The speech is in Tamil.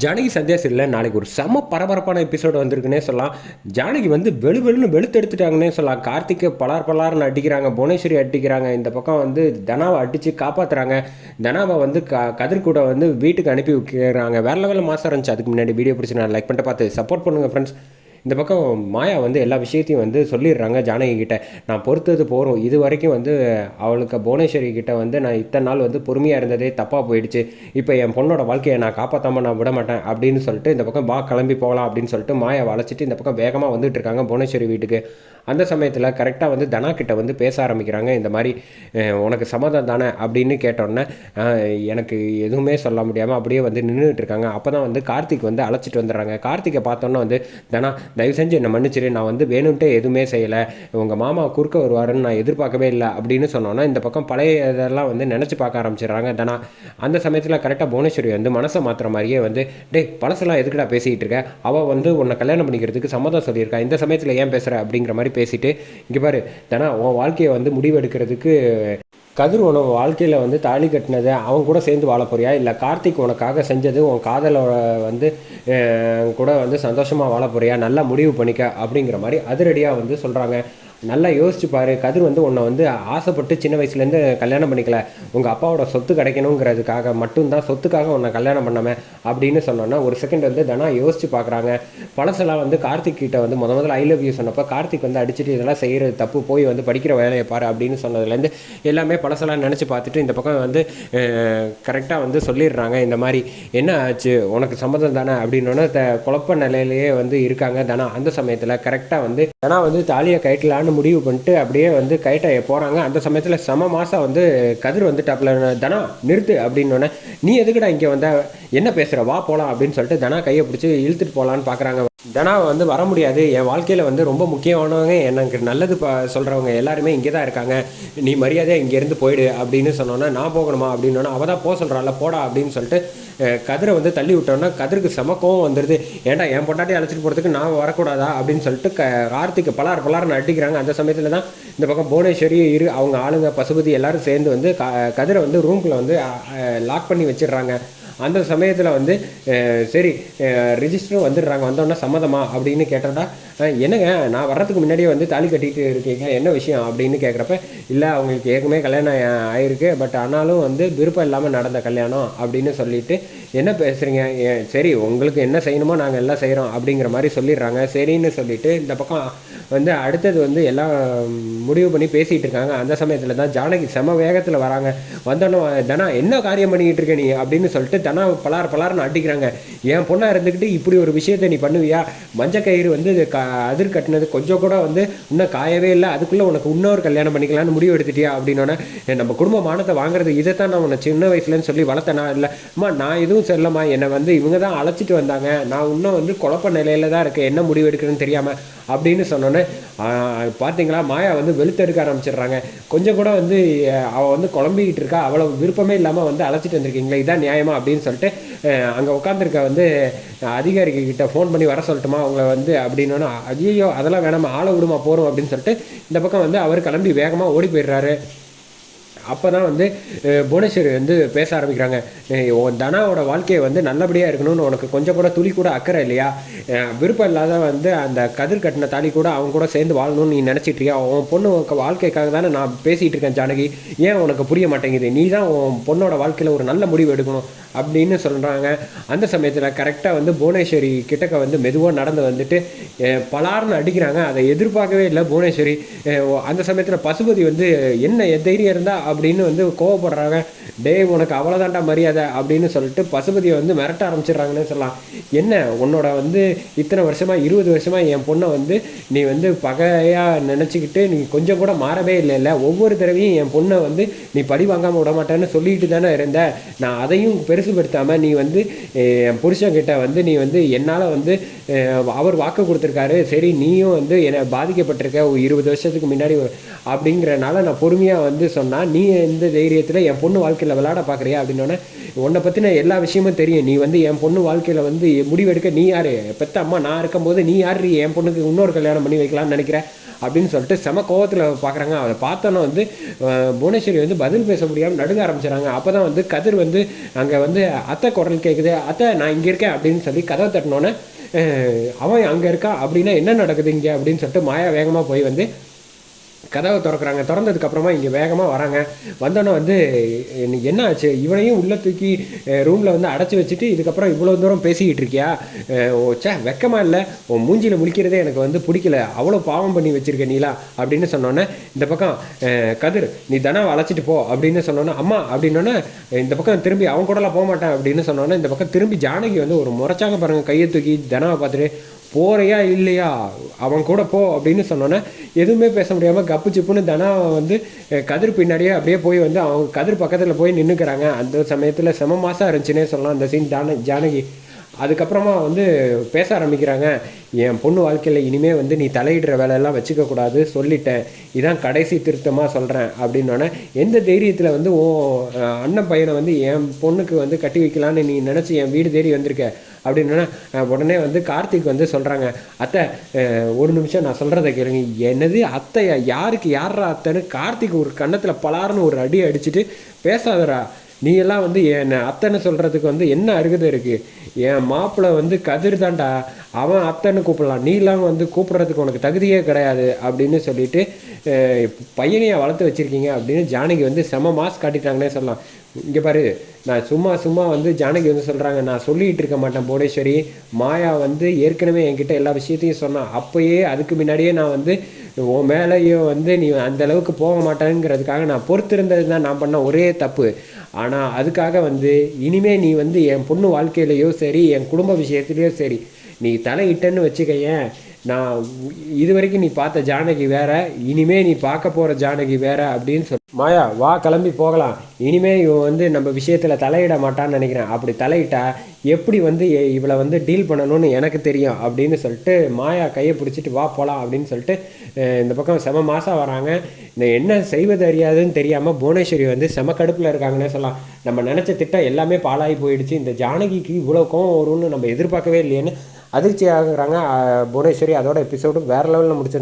ஜானகி சந்தியா சீரியலில் நாளைக்கு ஒரு செம பரபரப்பான எபிசோடு வந்திருக்குன்னே சொல்லலாம். ஜானகி வந்து வெளு வெளுன்னு வெளுத்தெடுத்துட்டாங்கன்னே சொல்லலாம். கார்த்திகை பலார் பலார்னு அடிக்கிறாங்க புவனேஸ்வரி அடிக்கிறாங்க இந்த பக்கம் வந்து தனாவை அடித்து காப்பாற்றுறாங்க தனாவை வந்து க கதிர் கூட வந்து வீட்டுக்கு அனுப்பி வைக்கிறாங்க. வேற லெவலில் மாதம் இருந்துச்சு. அதுக்கு முன்னாடி வீடியோ பிடிச்சி நான் லைக் பண்ணிட்டு பார்த்து சப்போர்ட் பண்ணுங்கள் ஃப்ரெண்ட்ஸ் இந்த பக்கம் மாயா வந்து எல்லா விஷயத்தையும் வந்து சொல்லிடுறாங்க ஜானகி கிட்ட. நான் பொறுத்தது போகிறோம் இது வரைக்கும் வந்து அவளுக்கு புவனேஸ்வரி கிட்ட வந்து நான் இத்தனை நாள் வந்து பொறுமையாக இருந்ததே தப்பாக போயிடுச்சு. இப்போ என் பொண்ணோட வாழ்க்கையை நான் காப்பாற்றாமல் நான் விட மாட்டேன் அப்படின்னு சொல்லிட்டு இந்த பக்கம் வா கிளம்பி போகலாம் அப்படின்னு சொல்லிட்டு மாயை வளைச்சிட்டு இந்த பக்கம் வேகமாக வந்துட்டு இருக்காங்க புவனேஸ்வரி வீட்டுக்கு. அந்த சமயத்தில் கரெக்டாக வந்து தனா கிட்ட வந்து பேச ஆரம்பிக்கிறாங்க. இந்த மாதிரி உனக்கு சம்மதம் தானே? அப்படின்னு கேட்டோன்னே எனக்கு எதுவுமே சொல்ல முடியாமல் அப்படியே வந்து நின்றுட்டு இருக்காங்க அப்போ தான் வந்து கார்த்திக் வந்து அழைச்சிட்டு வந்துடுறாங்க. கார்த்திகை பார்த்தோன்னே வந்து தனா தயவு செஞ்சு என்னை மன்னிச்சிரு. நான் வந்து வேணும்ட்டே எதுவுமே செய்யலை. உங்கள் மாமா குறுக்க வருவாருன்னு நான் எதிர்பார்க்கவே இல்லை. அப்படின்னு சொன்னோன்னா இந்த பக்கம் பழைய இதெல்லாம் வந்து நினச்சி பார்க்க ஆரம்பிச்சிடுறாங்க தனா. அந்த சமயத்தில் கரெக்டாக புவனேஸ்வரி வந்து மனசை மாற்றுற மாதிரியே வந்து டேய் பழசெல்லாம் எதுக்குடா பேசிகிட்டு இருக்க? அவள் வந்து உன்னை கல்யாணம் பண்ணிக்கிறதுக்கு சம்மதம் சொல்லியிருக்கா. இந்த சமயத்தில் ஏன் பேசுகிற அப்படிங்கிற மாதிரி பேசிட்டு இங்கே பாரு தனா உன் வாழ்க்கையை வந்து முடிவெடுக்கிறதுக்கு கதிர் உன வாழ்க்கையில் வந்து தாலி கட்டினது அவன் கூட சேர்ந்து வாழ போறியா? இல்லை கார்த்திக் உனக்காக செஞ்சது உன் காதலோட வந்து கூட வந்து சந்தோஷமாக வாழ போறியா? நல்லா முடிவு பண்ணிக்க அப்படிங்கிற மாதிரி அதிரடியாக வந்து சொல்கிறாங்க நல்லா யோசிச்சு பாரு. கதிர் வந்து உன்னை வந்து ஆசைப்பட்டு சின்ன வயசுலேருந்து கல்யாணம் பண்ணிக்கல. உங்கள் அப்பாவோட சொத்து கிடைக்கணுங்கிறதுக்காக மட்டும்தான் சொத்துக்காக உன்னை கல்யாணம் பண்ணாமல் அப்படின்னு சொன்னோன்னா ஒரு செகண்ட் வந்து தனா யோசிச்சு பார்க்குறாங்க பழசெல்லாம் வந்து கார்த்திக் கிட்ட வந்து முத முதல்ல ஐ லவ் யூ சொன்னப்போ கார்த்திக் வந்து அடிச்சுட்டு இதெல்லாம் செய்கிறது தப்பு. போய் வந்து படிக்கிற வேலையை பாரு அப்படின்னு சொன்னதுலேருந்து எல்லாமே பழசெல்லாம் நினச்சி பார்த்துட்டு இந்த பக்கம் வந்து கரெக்டாக வந்து சொல்லிடுறாங்க. இந்த மாதிரி என்ன ஆச்சு? உனக்கு சம்மதம் தானே? அப்படின்னோன்னா த குழப்ப நிலையிலேயே வந்து இருக்காங்க தனா. அந்த சமயத்தில் கரெக்டாக வந்து தனா வந்து தாலியை கயிட்டலான்னு முடிவு பண்ணிட்டு அப்படியே வந்து கைட்டாய போகிறாங்க அந்த சமயத்தில் செம மாதம் வந்து கதிர் வந்து தனா நிறுத்து அப்படின்னோடனே நீ எதுக்குடா இங்கே வந்த? என்ன பேசுகிற வா போகலாம் அப்படின்னு சொல்லிட்டு தனா கையை பிடிச்சி இழுத்துட்டு போகலான்னு பார்க்குறாங்க தனா வந்து வர முடியாது. என் வாழ்க்கையில் வந்து ரொம்ப முக்கியமானவங்க எனக்கு நல்லது ப சொல்கிறவங்க எல்லாருமே இங்கே தான் இருக்காங்க. நீ மரியாதையாக இங்கேருந்து போயிடு அப்படின்னு சொன்னோன்னா நான் போகணுமா? அப்படின்னோன்னா அவள் தான் போக சொல்கிறாள் போடா அப்படின்னு சொல்லிட்டு கதிரை வந்து தள்ளி விட்டோன்னா கதிருக்கு செம கோவம் வந்துடுது ஏன்டா என் பொண்டாட்டி அழைச்சிட்டு போகிறதுக்கு நான் வரக்கூடாதா? அப்படின்னு சொல்லிட்டு க கார்த்திக் பலார் பலார்னு அடிக்கிறாங்க அந்த சமயத்தில் தான் இந்த பக்கம் புவனேஸ்வரி இரு அவங்க ஆளுங்க பசுபதி எல்லாரும் சேர்ந்து வந்து க கதிரை வந்து ரூம்குள்ளே வந்து லாக் பண்ணி வச்சிடுறாங்க. அந்த சமயத்தில் வந்து சரி ரிஜிஸ்டரும் வந்துடுறாங்க. வந்தோடனே சம்மதமா? அப்படின்னு கேட்டோம்னா என்னங்க நான் வர்றதுக்கு முன்னாடியே வந்து தாலி கட்டிகிட்டு இருக்கீங்க என்ன விஷயம் அப்படின்னு கேட்குறப்ப இல்லை அவங்களுக்கு ஏற்கனவே கல்யாணம் ஆயிருக்கு பட் ஆனாலும் வந்து விருப்பம் இல்லாமல் நடந்த கல்யாணம் அப்படின்னு சொல்லிட்டு என்ன பேசுகிறீங்க சரி உங்களுக்கு என்ன செய்யணுமோ நாங்கள் எல்லாம் செய்கிறோம் அப்படிங்கிற மாதிரி சொல்லிடுறாங்க. சரின்னு சொல்லிட்டு இந்த பக்கம் வந்து அடுத்தது வந்து எல்லாம் முடிவு பண்ணி பேசிகிட்டு இருக்காங்க. அந்த சமயத்தில் தான் ஜானகி செம வேகத்தில் வராங்க. வந்தோன்னே தனா என்ன காரியம் பண்ணிக்கிட்டு இருக்க நீ? அப்படின்னு சொல்லிட்டு தனா பலார் பலார்னு அடிக்கிறாங்க. என் பொண்ணாக இருந்துக்கிட்டு இப்படி ஒரு விஷயத்தை நீ பண்ணுவியா? மஞ்ச கயிறு வந்து க அதிர் கட்டினது கொஞ்சம் கூட வந்து இன்னும் காயவே இல்லை. அதுக்குள்ளே உனக்கு இன்னொரு கல்யாணம் பண்ணிக்கலாம்னு முடிவு எடுத்துட்டியா அப்படின்னோடனே நம்ம குடும்ப மானத்தை வாங்குறது இதை தான் நான் உன்னை சின்ன வயசுலன்னு சொல்லி வளர்த்தேனா. இல்லை. அம்மா நான் எதுவும் சொல்லம்மா என்னை வந்து இவங்க தான் அழைச்சிட்டு வந்தாங்க. நான் இன்னும் வந்து குழப்ப நிலையில தான் இருக்கேன். என்ன முடிவு எடுக்கிறேன்னு தெரியாமல் அப்படின்னு சொன்னோன்னே பார்த்தீங்களா? மாயா வந்து வெளுத்தெடுக்க ஆரம்பிச்சிடுறாங்க. கொஞ்சம் கூட வந்து அவள் வந்து குழம்பிக்கிட்டு இருக்கா. அவ்வளோ விருப்பமே இல்லாமல் வந்து அழைச்சிட்டு வந்திருக்கீங்களே இதான் நியாயமா அப்படின்னு சொல்லிட்டு அங்கே உட்காந்துருக்க வந்து அதிகாரிகள் ஃபோன் பண்ணி வர சொல்லட்டுமா? அவங்கள வந்து அப்படின்னோன்னா ஐயோ அதெல்லாம் வேணாமா ஆளை விடுமா போகிறோம் அப்படின்னு சொல்லிட்டு இந்த பக்கம் வந்து அவர் கிளம்பி வேகமாக ஓடி போயிடுறாரு. அப்போ தான் வந்து புவனேஸ்வரி வந்து பேச ஆரம்பிக்கிறாங்க. உன் தனாவோட வாழ்க்கையை வந்து நல்லபடியாக இருக்கணும்னு உனக்கு கொஞ்சம் கூட துளி கூட அக்கறை இல்லையா? விருப்பம் இல்லாத வந்து அந்த கதிர் கட்டின தாலி கூட அவங்க கூட சேர்ந்து வாழணும்னு நீ நினச்சிட்டு இருக்கியா? உன் பொண்ணு வாழ்க்கைக்காக தானே நான் பேசிகிட்டு இருக்கேன் ஜானகி. ஏன் உனக்கு புரிய மாட்டேங்குது? நீ தான் உன் பொண்ணோட வாழ்க்கையில் ஒரு நல்ல முடிவு எடுக்கணும் அப்படின்னு சொல்கிறாங்க அந்த சமயத்தில் கரெக்டாக வந்து புவனேஸ்வரி கிட்டக்க வந்து மெதுவாக நடந்து வந்துட்டு பலார்னு அடிக்கிறாங்க. அதை எதிர்பார்க்கவே இல்லை புவனேஸ்வரி. அந்த சமயத்தில் பசுபதி வந்து என்ன தைரியம் இருந்தால் அப்படின்னு வந்து கோவப்படுறாங்க. டேய் உனக்கு அவ்வளோதான்டா மரியாதை அப்படின்னு சொல்லிட்டு பசுபதியை வந்து மிரட்ட ஆரம்பிச்சிடுறாங்கன்னு சொல்லலாம். என்ன உன்னோட வந்து இத்தனை வருஷமாக இருபது வருஷமாக என் பொண்ணை வந்து நீ வந்து பகையாக நினச்சிக்கிட்டு நீ கொஞ்சம் கூட மாறவே இல்லைல்ல. ஒவ்வொரு தடவையும் என் பொண்ணை வந்து நீ படி வாங்காமல் விட மாட்டேன்னு சொல்லிட்டு தானே இருந்த. நான் அதையும் பெருசுபடுத்தாமல் நீ வந்து என் புருஷங்கிட்ட வந்து நீ வந்து என்னால் வந்து அவர் வாக்கு கொடுத்துருக்காரு. சரி நீயும் வந்து என்னை பாதிக்கப்பட்டிருக்க இருபது வருஷத்துக்கு முன்னாடி அப்படிங்கிறனால நான் பொறுமையாக வந்து சொன்னால் நீ எந்த தைரியத்தில் என் பொண்ணு வாழ்க்கையில் விளையாட பார்க்குறியா அப்படின்னோடனே உன்னை பற்றின எல்லா விஷயமும் தெரியும். நீ வந்து என் பொண்ணு வாழ்க்கையில் வந்து முடிவெடுக்க நீ யார்? பெத்த அம்மா நான் இருக்கும்போது நீ யார்? என் பொண்ணுக்கு இன்னொரு கல்யாணம் பண்ணி வைக்கலாம்னு நினைக்கிற? அப்படின்னு சொல்லிட்டு செம கோவத்தில் பார்க்குறாங்க அதை பார்த்தோன்னே வந்து புவனேஸ்வரி வந்து பதில் பேச முடியாமல் நடுங்க ஆரம்பிச்சிடறாங்க அப்போ தான் வந்து கதிர் வந்து அங்கே வந்து அத்தை குரல் கேட்குது அத்தை நான் இங்கே இருக்கேன் அப்படின்னு சொல்லி கதவை தட்டினோன்னே அவன் அங்கே இருக்கா? அப்படின்னா என்ன நடக்குது இங்கே? அப்படின்னு சொல்லிட்டு மாயா வேகமாக போய் வந்து கதவை திறக்கிறாங்க. திறந்ததுக்கு அப்புறமா இங்கே வேகமாக வராங்க. வந்தோன்னே வந்து என்ன ஆச்சு? இவனையும் உள்ளே தூக்கி ரூமில் வந்து அடைச்சி வச்சுட்டு இதுக்கப்புறம் இவ்வளோ தூரம் பேசிக்கிட்டு இருக்கியா? ஓ சே வெக்கமா இல்லை. உன் மூஞ்சியில் முழிக்கிறதே எனக்கு வந்து பிடிக்கல. அவ்வளோ பாவம் பண்ணி வச்சுருக்க நீலா அப்படின்னு சொன்னோன்னே இந்த பக்கம் கதிர் நீ தனாவை அழைச்சிட்டு போ அப்படின்னு சொன்னோன்னே அம்மா அப்படின்னோன்னே இந்த பக்கம் திரும்பி அவன் கூடலாம் போக மாட்டேன் அப்படின்னு சொன்னோன்னே இந்த பக்கம் திரும்பி ஜானகி வந்து ஒரு முறைச்சாங்க பாருங்கள் கையை தூக்கி தனாவை பார்த்துட்டு போறியா இல்லையா? அவன் கூட போ அப்படின்னு சொன்னோன்னே எதுவுமே பேச முடியாமல் கப்பு சிப்புன்னு தனா வந்து கதிர் பின்னாடியே அப்படியே போய் வந்து அவங்க கதிர் பக்கத்தில் போய் நின்றுக்கிறாங்க அந்த சமயத்தில் செம மாதம் இருந்துச்சுன்னே சொல்லலாம். அந்த சீன் ஜான ஜானகி. அதுக்கப்புறமா வந்து பேச ஆரம்பிக்கிறாங்க என் பொண்ணு வாழ்க்கையில் இனிமேல் வந்து நீ தலையிடுற வேலையெல்லாம் வச்சுக்க கூடாது சொல்லிட்டேன். இதான் கடைசி திருத்தமாக சொல்கிறேன் அப்படின்னோடனே எந்த தைரியத்தில் வந்து ஓ அண்ணன் பையனை வந்து என் பொண்ணுக்கு வந்து கட்டி வைக்கலான்னு நீ நினச்சி என் வீடு தேடி வந்திருக்க? அப்படின்னா உடனே வந்து கார்த்திக் வந்து சொல்கிறாங்க அத்தை ஒரு நிமிஷம் நான் சொல்கிறத கேளுங்க. என்னது அத்தையா? யாருக்கு யாரா அத்தைன்னு? கார்த்திக் ஒரு கன்னத்தில் பலார்னு ஒரு அடி அடிச்சுட்டு பேசாதடா. நீ எல்லாம் வந்து என் அத்தனை சொல்கிறதுக்கு வந்து என்ன அருகதை இருக்குது என் மாப்பிள்ளை வந்து கதிர் தான்டா அவன் அத்தனை கூப்பிடலாம். நீலாம் வந்து கூப்பிட்றதுக்கு உனக்கு தகுதியே கிடையாது அப்படின்னு சொல்லிட்டு பையனையை வளர்த்து வச்சுருக்கீங்க அப்படின்னு ஜானகி வந்து செம மாஸ் காட்டிட்டாங்கன்னே சொல்லலாம். இங்கே பாரு நான் சும்மா சும்மா வந்து ஜானகி வந்து சொல்கிறாங்க நான் சொல்லிகிட்டு இருக்க மாட்டேன் புவனேஸ்வரி மாயா வந்து ஏற்கனவே என்கிட்ட எல்லா விஷயத்தையும் சொன்னான். அப்போயே அதுக்கு முன்னாடியே நான் வந்து உன் மேலேயும் வந்து நீ அந்த அளவுக்கு போக மாட்டேங்கிறதுக்காக நான் பொறுத்திருந்தது தான் நான் பண்ண ஒரே தப்பு. ஆனால் அதுக்காக வந்து இனிமே நீ வந்து என் பொண்ணு வாழ்க்கையிலையோ சரி என் குடும்ப விஷயத்துலேயோ சரி நீ தலையிட்டேன்னு வச்சுக்கயேன் நான் இது வரைக்கும் நீ பார்த்த ஜானகி வேற இனிமே நீ பார்க்க போகிற ஜானகி வேற அப்படின்னு சொல்லி மாயா வா கிளம்பி போகலாம். இனிமே இவன் வந்து நம்ம விஷயத்தில் தலையிட மாட்டான்னு நினைக்கிறேன். அப்படி தலையிட்டா எப்படி வந்து இவளை வந்து டீல் பண்ணணும்னு எனக்கு தெரியும் அப்படின்னு சொல்லிட்டு மாயா கையை பிடிச்சிட்டு வா போகலாம் அப்படின்னு சொல்லிட்டு இந்த பக்கம் செம மாதம் வராங்க. இந்த என்ன செய்வது அறியாதுன்னு தெரியாமல் புவனேஸ்வரி வந்து செம கடுப்பில் இருக்காங்கன்னே சொல்லலாம். நம்ம நினச்ச திட்டம் எல்லாமே பாழாகி போயிடுச்சு. இந்த ஜானகிக்கு இவ்வளோ கோவம் வரும்னு நம்ம எதிர்பார்க்கவே இல்லையேன்னு அதிர்ச்சி ஆகுறாங்க புவனேஸ்வரி அதோட எபிசோடு வேறு லெவலில் முடிச்சிருந்தாங்க.